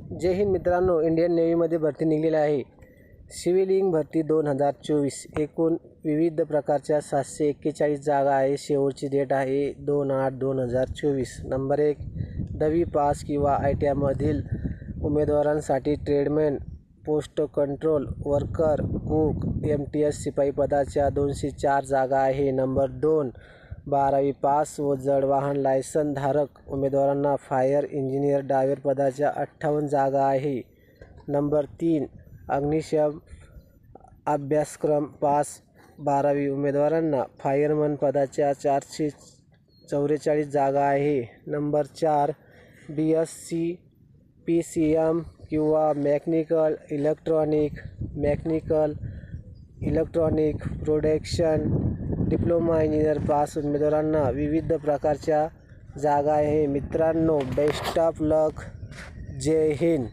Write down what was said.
जय हिंद मित्रांनो इंडियन नेव्हीमध्ये भरती निघलेली आहे. सिव्हिलिंग भरती दोन हजार चोवीस. एकूण विविध प्रकारच्या सातशे एक्केचाळीस जागा आहे. शेवटची डेट आहे दोन आठ दोन हजार चोवीस. नंबर एक दहावी पास किंवा आय टी आयमधील उमेदवारांसाठी tradesman post control worker cook M T S शिपाई पदाच्या दोनशे चार जागा आहे. नंबर दोन बारावी पास व जड वाहन लायसन धारक उमेदवारांना फायर इंजिनियर डायवर पदाच्या अठ्ठावन्न जागा आहे. नंबर तीन अग्निशम अभ्यासक्रम पास बारावी उमेदवारांना फायरमन पदाच्या चारशे चौवेचाळीस जागा आहे. नंबर चार B S C P C M किंवा mechanical electronic mechanical electronic production diploma engineer pass उमेदवारांना विविध प्रकारच्या जागा आहे. मित्रांनो best of luck. Jai Hind.